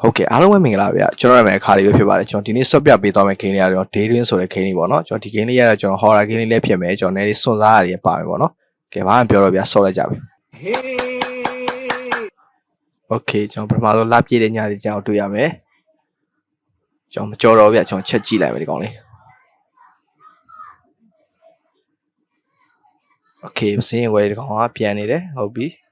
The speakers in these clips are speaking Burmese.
ဟုတ်ကဲ့အားလုံးပဲမင်္ဂလာပါဗျာကျွန်တော်နာမည်အခါလေးပဲဖြစ်ပါတယ်ကျွန်တော်ဒီနေ့ဆော့ပြပေးသွားမယ့် game လေးကတော့ Day Twin ဆိုတဲ့ game လေးပေါ့နော်ကျွန်တော်ဒီ game လေးကတော့ကျွန်တော် horror game လေးလည်းဖြစ်မယ်ကျွန်တော်နည်းလေးစွန့်စားရတယ်ပါမယ်ပေါ့နော်ကဲဘာမှပြောတော့ဗျာဆော့လိုက်ကြပြီ Okay ကျွန်တော်ပထမဆုံးလာပြည့်တဲ့ညလေးကျွန်တော်တွေ့ရမယ်ကျွန်တော်မကြော်တော့ဗျာကျွန်တော်ချက်ကြည့်လိုက်မယ်ဒီကောင်လေး Okay စင်းရင်ဝယ်ဒီကောင်ကပြန်နေတယ်ဟုတ်ပြီ။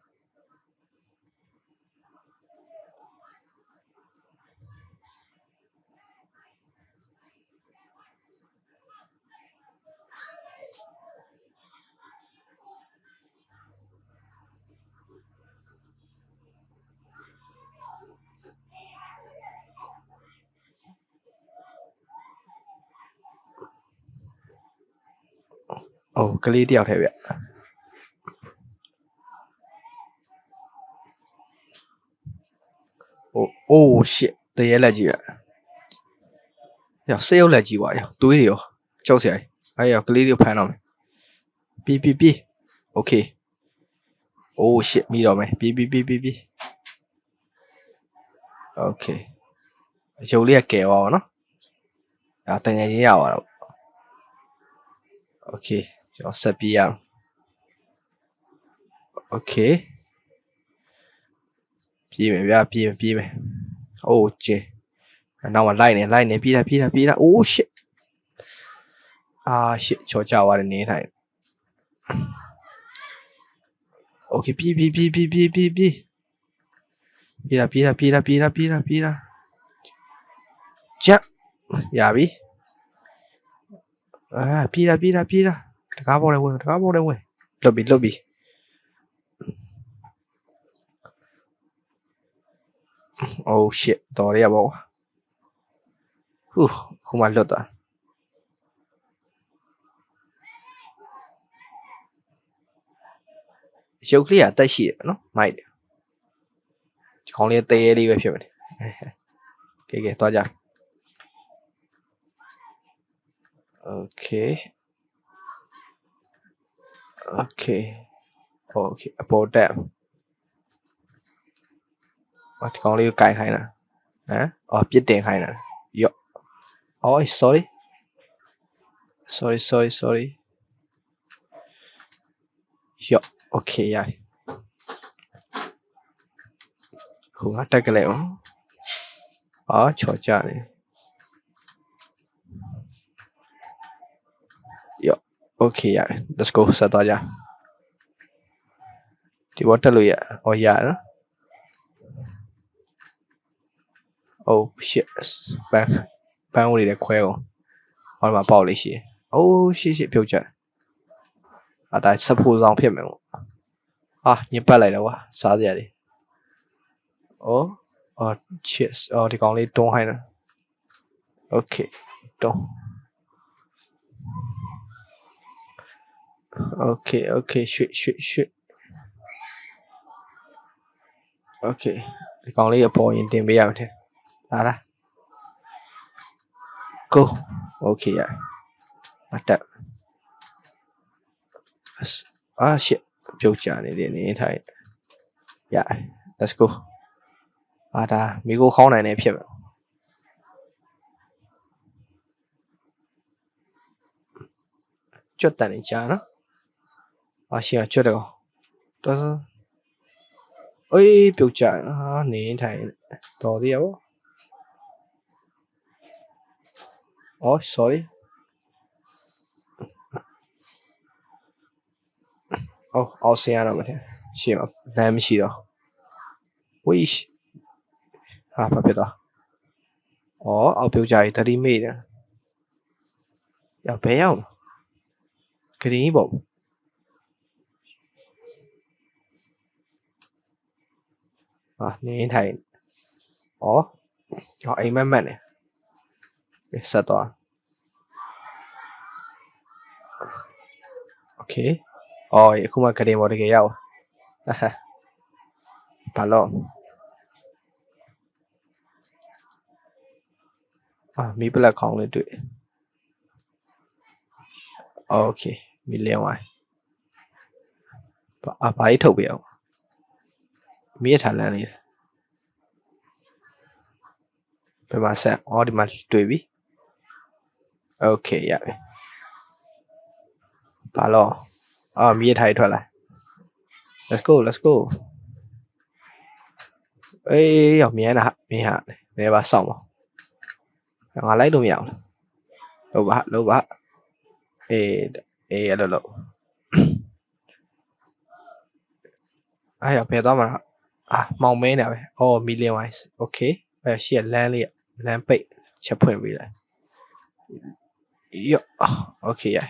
အော်ကလေးတယောက်ထဲဗျ။အိုးအိုး shit တရေလက်ကြီးဗျ။ရောစေးရုပ်လက်ကြီးပါရောသွေးတွေရောကြောက်စရာကြီး။အဲ့ရောကလေးတွေကိုဖမ်းတော့မယ်။ပြီပြီပြီ။ Okay ။အိုး shit မိတော့မယ်။ပြီပြီပြီပြီပြီ။ Okay ။ရုပ်လေးကကယ်သွားပါတော့။ဒါတငယ်ချင်းရပါတော့။ Okay ကျွန်တော်ဆက်ပြေးရအောင် Okay ပြေးမယ်ဗျာပြေးမယ်ပြေးမယ်အိုးကျင်းနောက်မှလိုက်နေလိုက်နေပြေးတာပြေးတာပြေးတာအိုး shit အာ shit ချော်ကြသွားတယ်နေထိုင် Okay ပြေးပြေးပြေးပြေးပြေးပြေးပြေးပြေးတာပြေးတာပြေးတာပြေးတာပြေးတာပြေးတာချက်ရပြီအာပြေးတာပြေးတာပြေးတာတ ကားပေါ်တယ်ဝင်တကားပေါ်တယ်ဝင်လွတ်ပြီလွတ်ပြီ Oh shit တော်ရရပါဘောဟူးခုမှလွတ်သွားရုပ်ကလေးကတက်ရှိတယ်နော်မိုက်တယ်ဒီခေါင်းလေးတဲရဲလေးပဲဖြစ်မယ်ကဲကဲသွားကြ Okay Okay Okay အ okay okay about that và còn lưu cài hay nè. Hả? Ờ biết tiền hay nè. Yo. Oh sorry. Sorry sorry sorry. Yo okay yeah không hát cái lẹo ó trò chơi okay ရတယ် let's go ဆက်သွားကြဒီဘောတက်လို့ရအော်ရနော် Oh shit ပန်းပန်းဦးလေးလည်းခွဲအောင်ဟောဒီမှာပေါက်လေးရှိတယ် Oh shit shit ပြုတ်ချက်အဒါစဖိုးဆောင်ဖြစ်မယ်ပေါ့အာညစ်ပတ်လိုက်တော့ကွာစားစရာတွေ Oh oh shit အော်ဒီကောင်လေးတွန်းဟိုင်းတာ Okay တွန်း Okay okay ရွှေ့ရွှေ့ရွှေ့ Okay ဒီကောင်လေးအပေါ်ရင်တင်ပေးရမယ်ထင်လာလား Go Okay ရအတက်အာ shit ပြုတ်ကြနေတယ်နေထိုင်ရ Let's go အာဒါမိကိုခေါင်းနိုင်နေဖြစ်မယ်ကျွတ်တန်နေ 啊，现在觉得哦，但是，哎，表姐啊，你睇到底有？哦，sorry，哦，我先啦，我听，是吗？那没事的，喂，啊，不别的，哦，我表姐在里面的，要不要？肯定不。 ဟာနင်းထိုင်ဩဟောအိမ်မက်မက်နေဆက်သွားโอเคဩအခုမှကရင်ပေါ်တကယ်ရောက်ဘာလို့အာမီပလက်ခေါင်းလေးတွေ့โอเคမီလျံဝိုင်းဘာဘာကြီးထုတ်ပြအောင် မီးရထားလန်းလေးဘယ်မှာဆက်အော်ဒီမှာတွေ့ပြီ okay ရပြီဘာလို့အော်မြေထိုင်ထွက်လာ let's go let's go အေးရောက်မြင်တာဟာမြင်ဟာနေပါစောင့်ပါငါလိုက်လို့မရဘူးလို့ပါလို့ပါအေးအေးအဲ့လိုလို့အဲ့ရဖယ်သွားမှာ အာမောင်မင်းနေပဲအော် million wise okay အဲ့ရှေ့လမ်းလေးလမ်းပိတ်ချက်ဖွင့်ပေးလိုက်ယော့ okay ရ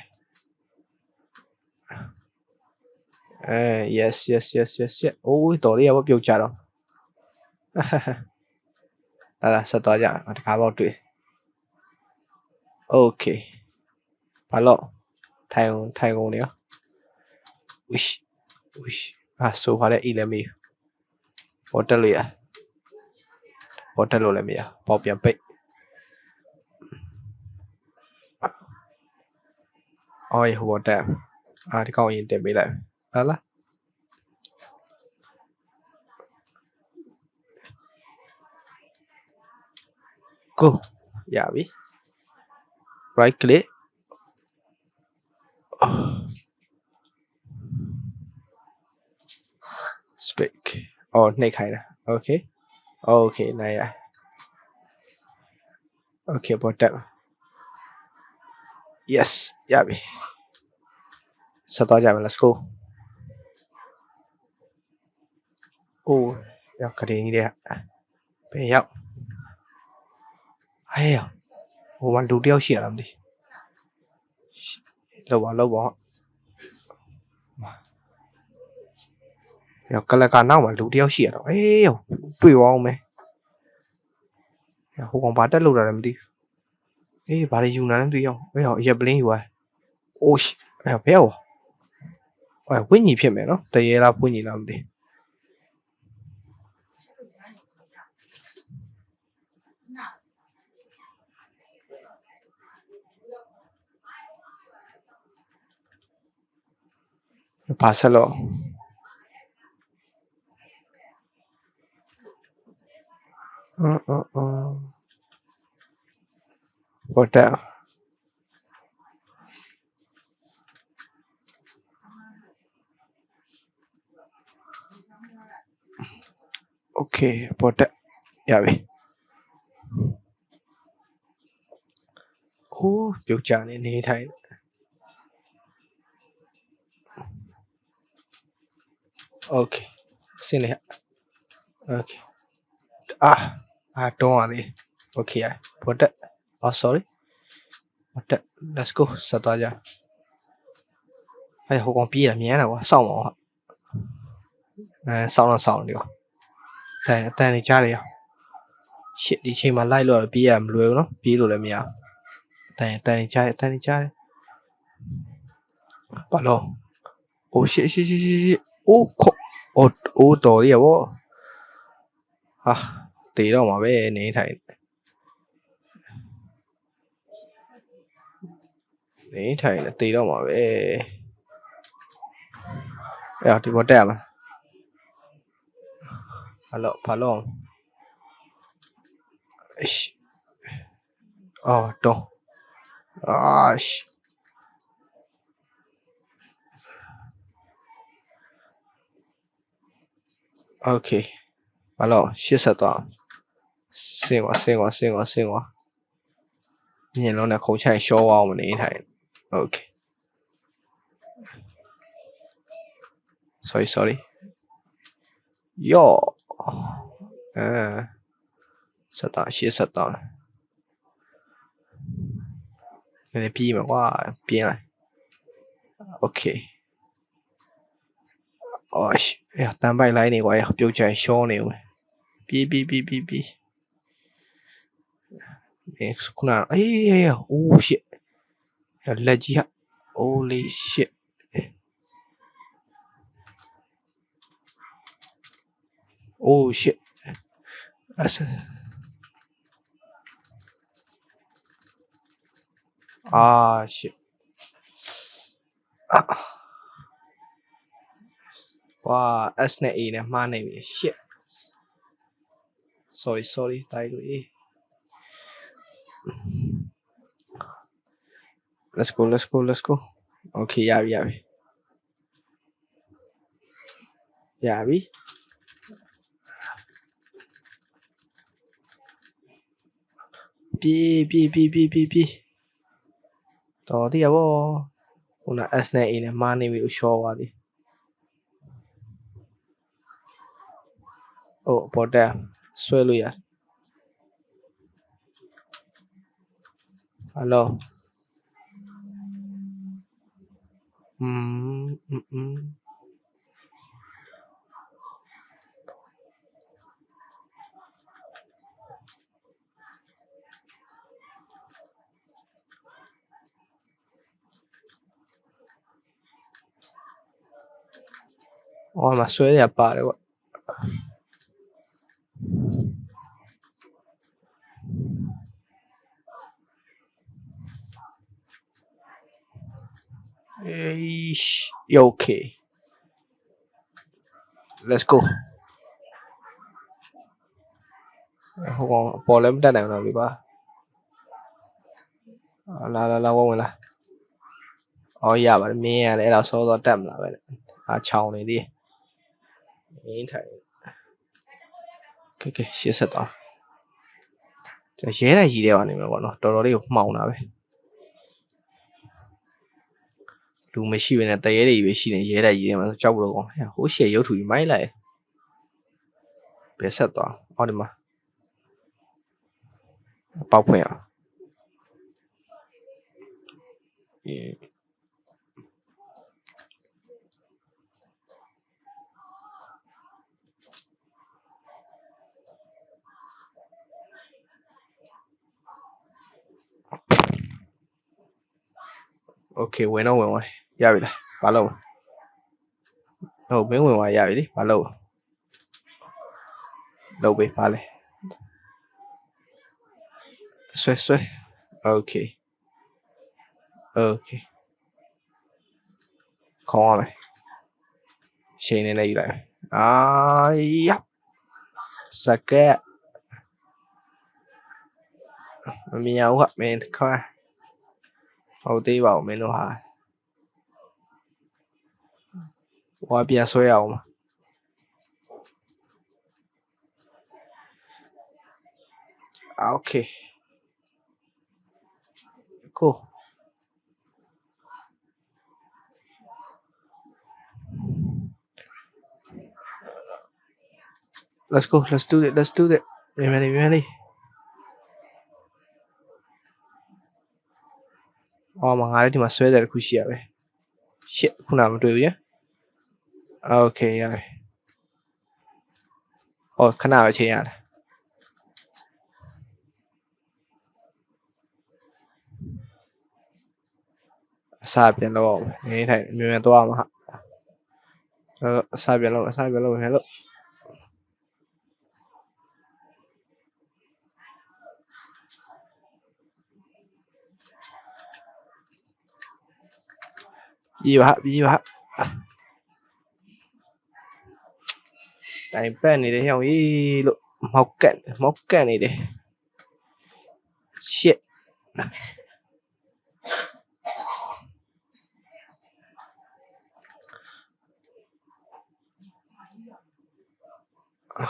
အဲ yes yes yes yes yes အိုးတော်လေးရောပြုတ်ကြတော့ဟာလာဆက်သွားကြတကားပေါက်တွေ့ okay ဘာလို့ထိုင်အောင်ထိုင်ကုန်နေရော wish wish อ่ะဆိုဖာလည်း e လည်းမေး ပေါ်တက်လို့ရပေါ်တက်လို့လည်းမရပေါ်ပြန်ပိတ်အော်ဟိုပေါ်တက်အာဒီကောင်ရင်တင်ပေးလိုက်လာလာ go ရပြီ right click speak အော်နှိပ်ခို င်းတာ okay okay နိုင်ရ okay ပေါ်တက် yes ရပြီဆက်သွားကြမယ် let's go အိုးရောက်ကလေးကြီးတဲ့ဘယ်ရောက်ဟဲ့ရောက်ဟိုမှာလူတစ်ယောက် ရှိရလားမသိလောက်ပါလောက်ပါရောက်ကလကနောက်မှာလူတစ်ယောက်ရှိရတော့အေးရောတွေ့သွားအောင်မယ်ဟိုကောင်ဘာတက်လို့တာလည်းမသိဘူးအေးဘာတွေယူနေလဲမသိအောင်အေးရောရက်ပလင်းယူသွားအိုးအေးဘယ်ရောဟဲ့ဝင်းကြီးဖြစ်မယ်နော်တရေလားဝင်းကြီးလားမသိဘာဆက်လို့ အင်းအင်းအင်းဟုတ်တယ်โอเคပေါ်တက်ရပြီဟိုးပြုတ်ကြနေနေထိုင်โอเคစင်းနေโอเคအာ အာတွန်းရသေး okay ဘောတက် oh sorry ဘောတက် let's go ဆက်သွားကြအဲဟိုကောင်ပြေးရမြန်းတာကွာစောင့်ပါဦးအဲစောင့်တော့စောင့်နေကွာတန်အတန်နေကြားတယ်ရရှစ်ဒီချိန်မှာလိုက်လို့ပြေးရမလွယ်ဘူးနော်ပြေးလို့လည်းမရတန်တန်နေကြားတယ်တန်နေကြားတယ်ပါလုံးအိုးရှစ်ရှစ်ရှစ်အိုးခေါ်အိုးတော်ရပါဟာ တေတော့မှာပဲနေထိုင်နေထိုင်တေတော့မှာပဲအဲ့ဒီပေါ်တက်ရမှာဘာလို့ဘာလို့အရှအော်တော့အာရှ okay ဘာလို့ရှစ်ဆက်သွားဆင်း သွားဆင်းသွားဆင်းသွားဆင်းသွားမြင်လုံးနဲ့ခုံချိုင်ရှောအောင်မနေထိုင် okay sorry sorry ယောအဲဆက်သွားရှစ်ဆက်သွားနည်းနည်းပြီးမှာကွာပြင်းလိုက် okay အော်ရှအေးတန်ပိုက်လို က်နေကွာပြုတ်ချင်ရှောနေဦးပြေးပြေးပြေးပြေးပြေးအဲခုနအေးအေးအိုးရှစ်လက်ကြီးဟာ holy shit oh shit that's ah shit ah ဝါ S နဲ့ A နဲ့မှားနေပြီ shit sorry sorry တိုက်လို့ let's go let's go let's go okay ရပြီရပြီရပြီပြေးပြေးပြေးပြေးပြေးပြေးတော်သေးရဗောခုန S နဲ့ A နဲ့မှားနေပြီလို့ရှော့သွားသည်ဟိုပေါ်တက်ဆွဲလို့ရဟယ် Aló. Mm, mm, mm. Oh, ma suele a pare, guarda. Okay let's go ဟိုကောင်အပေါ်လည်းမတက်နိုင်တော့ပြီကွာအာလာလာလာဝင်ဝင်လာအော်ရပါတယ်မင်းရတယ်အဲ့တော့စောစောတက်မလာပဲနဲ့အာချောင်းနေသေးတယ်အင်းထိုင်ကဲကဲရှေ့ဆက်သွားကျွန်တော်ရဲလိုက်ကြီးတဲ့ပါနေမှာပေါ့နော်တော်တော်လေးကိုမှောင်တာပဲ လူမရှိဘဲနဲ့တရဲတွေပဲရှိနေရဲလိုက်ကြီးတဲ့မှာဆိုကြောက်လို့ကောင်းဟိုရှေ့ရုပ်ထူကြီးမိုင်းလိုက်ဘယ်ဆက်သွားအော်ဒီမှာပေါက်ဖွင့်အောင်အေး okay ဝင်တော့ဝင်သွားရပြီလားဘာလို့ဟုတ်မင်းဝင်သွားရပြီ လေဘာလို့လုပ်ပေးပါလေဆွဲဆွဲ okay okay ခေါင်းရမယ်ချိန်နေနဲ့ယူလိုက်မယ်အာယပ်စကက်မမြင်အော င်ကမင်းခါဟုတ်သေးပါဘူးမင်းတို့ဟာဟောပြန်ဆွဲအောင်ပါ Ah, okay. Cool. Let's go. Let's do it. Let's do it. Be ready. Be ready. အော်မငါလည်းဒီမှာဆွဲတယ်တစ်ခုရှိရပဲ shit ခုနကမတွေ့ဘူးရ okay ရပြီဟောခဏပဲချိန်ရတယ်အစာပြန်တော့အောင်နေထိုင်အမြင်မြန်သွားမှာဟာအဲ့တော့အစာပြန်လို့အစာပြန်လို့ဟဲ့လို့ပြီးပါပြီးပါတိုင်ပတ်နေတယ်ဟော င်းကြီးလို့မောက်ကတ်မောက်ကတ်နေတယ် shit อื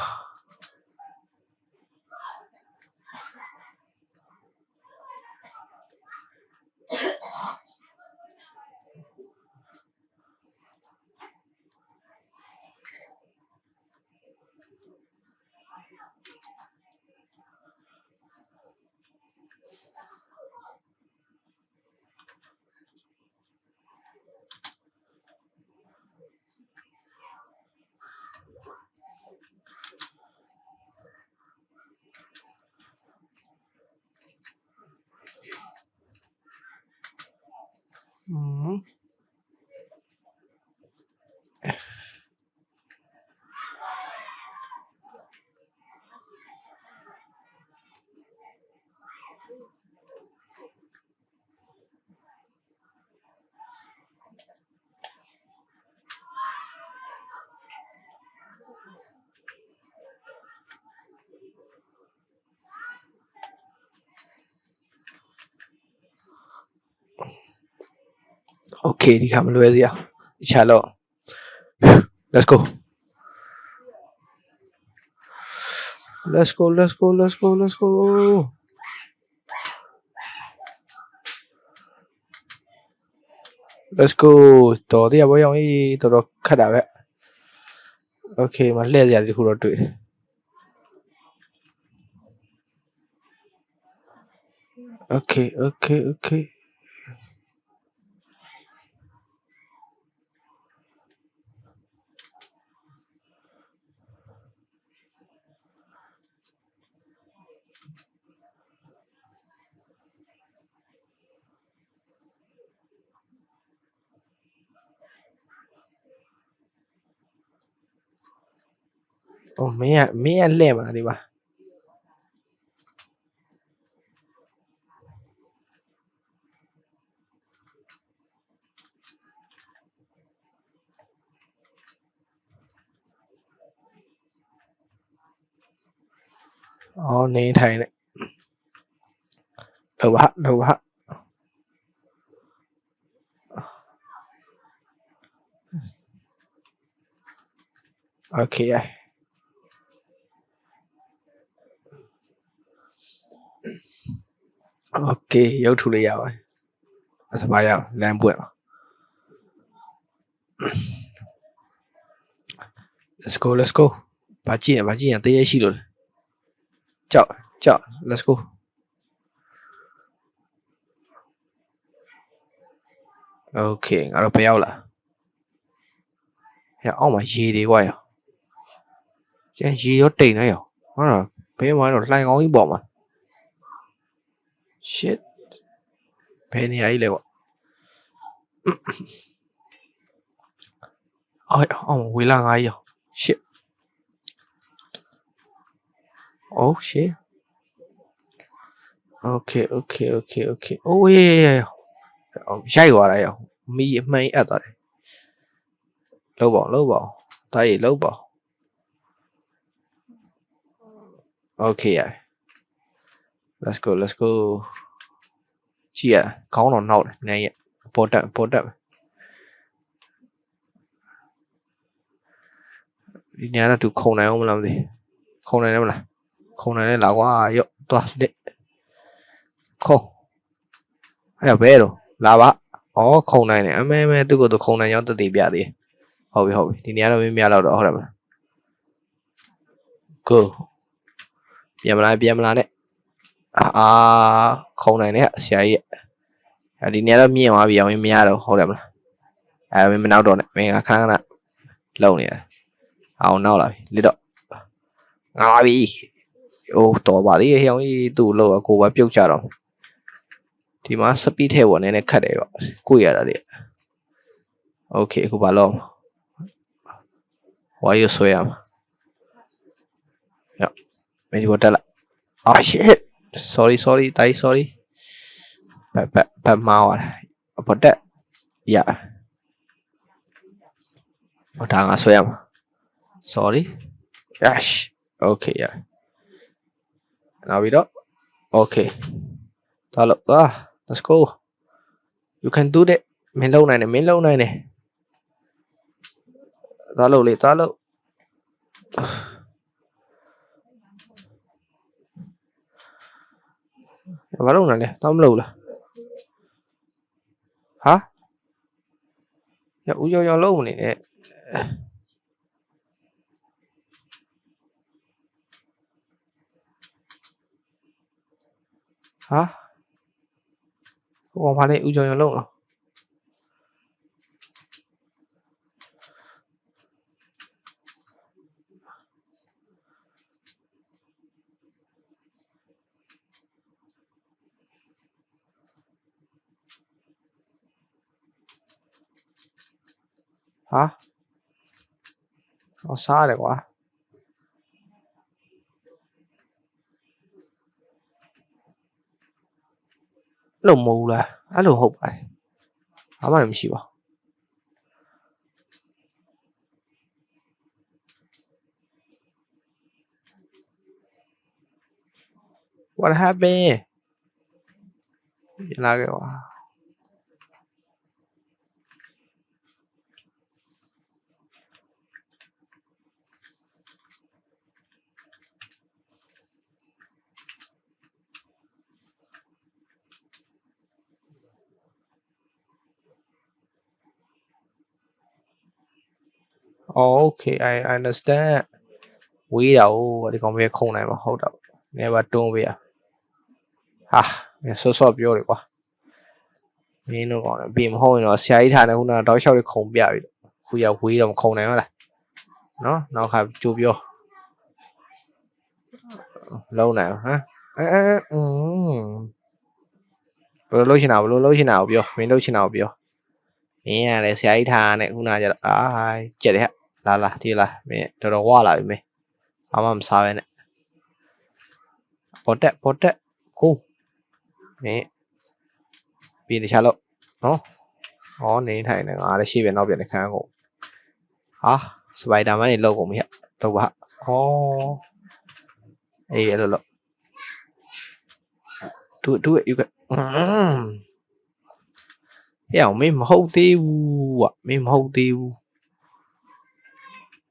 okay ဒီခါမလွယ်စရာတခြားတော့ let's go let's go let's go let's go let's go let's go တော်တရားဘောရောင်ကြီးတော်တော်ခတ်တာပဲ okay မလှည့်စရာတခုတော့တွေ့တယ် okay okay okay โอ้မင်းကမင်းကလှည့်မှာဒီမှာအော်နေ ထိုင်နေလောက်ပါလောက်ပါ Okay ရ Okay ရုပ်ထုလေးရပါတယ်အစပါရလမ်းပွင့်ပါ Let's go let's go ဘာကြည့်ရဘာကြည့်ရတရေရှိလို့လဲကြောက်ကြောက် Let's go โอเคငါတို့ဘယ်ရောက်လာဟဲ့အောက်မှာရေတွေကွာရောကျန်ရေရောတိမ်နေရောဟုတ်လားဘယ်မှာတော့လှိုင်ကောင်းကြီးပေါ်မှာ shit ဘယ်နေရာကြီးလဲကွာအော်အော်ဝေလာငါကြီးရော shit oh shit okay okay okay okay oh yeah yeah yeah ရိုက်သွားတာရောမီးအမှန်အပ်သွားတယ်လောက်ပါလောက်ပါတားရီလောက်ပါ okay ရ let's go let's go ကြည့်ရခေါင်းတော့နောက်တယ်နည်းရပေါ်တက်ပေါ်တက်ဒီနေရာတော့သူခုံနိုင်အောင်မလားမသိခုံနိုင်တယ်မလားခုံနိုင်တယ်လားကွာရော့သွားလက်ခုံအဲ့ဘဲတော့လာပါဩခုံနိုင်တယ်အမဲမဲသူ့ကိုယ်သူခုံနိုင်ရောက်တည်ပြသေးတယ်ဟုတ်ပြီဟုတ်ပြီဒီနေရာတော့မင်းမရတော့တော့ဟုတ်တယ်မလား go ပြန်မလားပြန်မလားနဲ့ အာခုံနိုင်တဲ့ဆရာကြီးအဲဒီနေရာတော့မြင်သွားပြီအောင်မရတော့ဟုတ်တယ်မလားအဲမင်းမနောက်တော့နဲ့မင်းကခဏခဏလုံနေတယ်အောင်နောက်လာပြီလစ်တော့ငါလာပြီအိုးတော်ပါသေးဟောင်းကြီးသူ့လို့ကိုပဲပြုတ်ကြတော့ဒီမှာစပီးထဲပေါ်နည်းနည်းခတ်တယ်ပေါ့ကိုရတာလေโอเคအခုဘာလို့ဝါရဆွဲရမှာရောမင်းဒီပေါ်တက်လာ ah shit sorry sorry တိုင်း sorry ဘက်ဘက်ဘက်မှားသွားတယ်အပေါ်တက်ရဟောဒါငါဆွဲရမှာ sorry yash okay yeah နောက်ပြီးတော့ okay သွားလို့သွား let's go you can do that မင်းလုံနိုင်တယ်မင်းလုံနိုင်တ ယ်သွားလို့လေသွားလို့ဘာလုပ်နေလဲတောင်းမလို့လားဟာရဦးရောင်ရောင်လုံးမနေနဲ့ဟာဟိုကောင်ဘာလဲဦးရောင်ရောင်လုံးလား ဟာဟောစားရတယ်ကွာအဲ့လိုမဟုတ်ဘူးလားအဲ့လိုဟုတ်ပါတယ်ဘာမှမရှိပါဘူး What happened ပြန်လာခဲ့ Okay I understand ဝေးတာ哦ဒီကောင်ပဲခုံနိုင်မှာဟုတ်တော့နေပါတွန်းပေးရဟာမင်းဆော့ဆော့ပြောတယ်ကွာမင်းတို့ကောင်လည်းပြင်မဟုတ်ရင်တော့ဆရာကြီးထားနေခုနကတောက်လျှောက်လေးခုံပြပြီခုရဝေးတော့မခုံနိုင်ဘူးလားနော်နောက်ခါကြိုးပြောလုံးနိုင်ဟမ်အဲအဲอืมဘယ်လိုလုပ်ချင်တာဘယ်လိုလုပ်ချင်တာကိုပြောမင်းလုပ်ချင်တာကိုပြောမင်းကလည်းဆရာကြီးထားနေခုနကကျတော့အာကြက်တယ်ဟဲ့ လာလာဒီလာမင်းတော်တော်ဝလာပြီမင်းဘာမှမစားပဲနဲ့ပေါ်တက်ပေါ်တက်ကိုမင်းပြီးတခြားလို့နော်ဟောနေထိုင်နေငါလည်းရှိပဲနောက်ပြန်ခန်းကုန်ဟာစပိုက်ဒါမန်နေလောက်ကုန်ပြီဟာလောက်ပါဟောအေးအဲ့လိုလို့ do it do it you got ဟဲ့အောင်မင်းမဟုတ်သေးဘူးကမင်းမဟုတ်သေးဘူး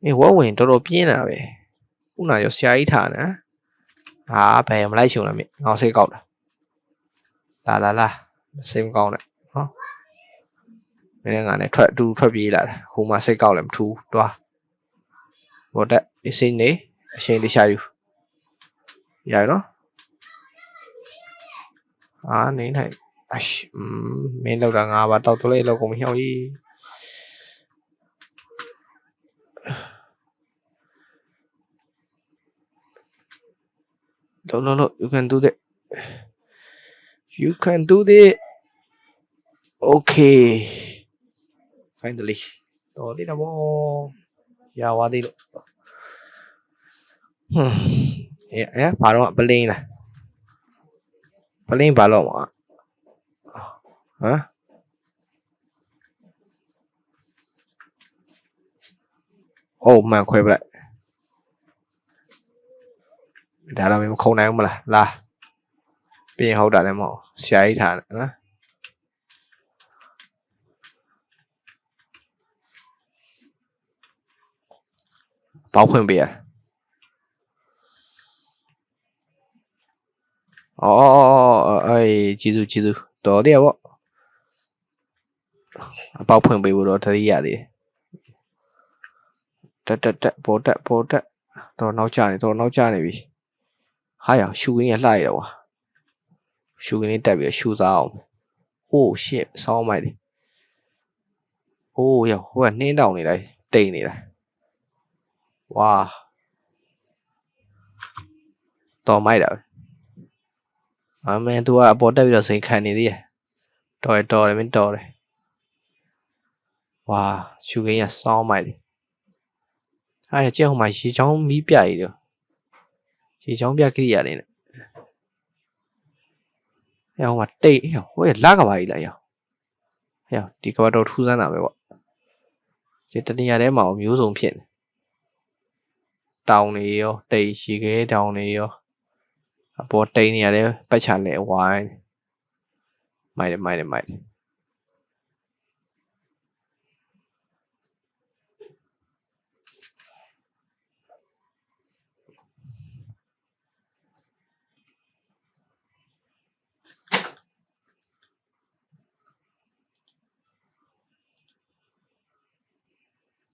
မင်းဝက်ဝင်တော်တော်ပြင်းတာပဲခုနရောဆရာကြီးထားနော်ဟာဘယ်မလိုက်ချုံလားမင်းငေါစိတ်ကောက်တာလာလာလာစိတ်မကောင်းနဲ့နော်မင်းကငါနဲ့ထွက်အတူထွက်ပြေးလာတာဟိုမှာစိတ်ကောက်လည်းမထူးတွားဘောတက်အစင်းနေအရှိန်တခြားယူရရနော်အာနေနိုင်အရှอืมမင်းလောက်တာငါပါတောက်တလေးလောက်ကုန်မဟျောက်ကြီး လောလောလော you can do that you can do that okay finally တော်သေးတာဗောရသွားသေးလို့ဟွန်းအဲအဲဘာတော့ပလင်းလားပလင်းဘာလို့မှာဟမ်အိုးမှန်ခွဲပလိုက် ဒါတော့မင်းမခုံနိုင်ဘူးမလားလာပြင်ဟုတ်တာလည်းမဟုတ်ဆရာကြီးထားတယ်နော်ပေါက်ဖွင့်ပေးရအော်အေးကျေးဇူးကျေးဇူးတော်တယ်ဗောအပေါက်ဖွင့်ပေးဖို့တော့တတိရသေးတယ်တက်တက်တက်ပေါ်တက်ပေါ်တက်တော့နောက်ကျနေတော့နောက်ကျနေပြီ ဟာရရှူရင်းရလှရတော့ရှူရင်းတက်ပြီးရှူစားအောင်ဟိုး shit ဆောင်းမိုက်တယ်ဟိုးရဟိုကနှင်းတောင်နေလိုက်တိတ်နေတာဝါတော်မိုက်တာပဲအမင်း तू ကအပေါ်တက်ပြီးတော့စိန်ခံနေသေးတယ်တော်ရတော်တယ်မင်းတော်တယ်ဝါရှူရင်းရဆောင်းမိုက်တယ်ဟာရကြက်ဟိုမှာရေချောင်းမီးပြရည်တော့ ရေချောင်းပြကိရိယာလေးနဲ့ဟဲ့ဟိုမှာတိတ်ဟိုရလာကပါကြီးလားရောဟဲ့ဒီကဘာတော့ထူးဆန်းတာပဲပေါ့ဒီတနေရာထဲမှာမျိုးစုံဖြစ်နေတောင်တွေရောတိတ်ရေခဲတောင်တွေရောအပေါ်တိတ်နေရာထဲပတ်ချလဲဝိုင်းမိုက်တယ်မိုက်တယ်မိုက်တယ်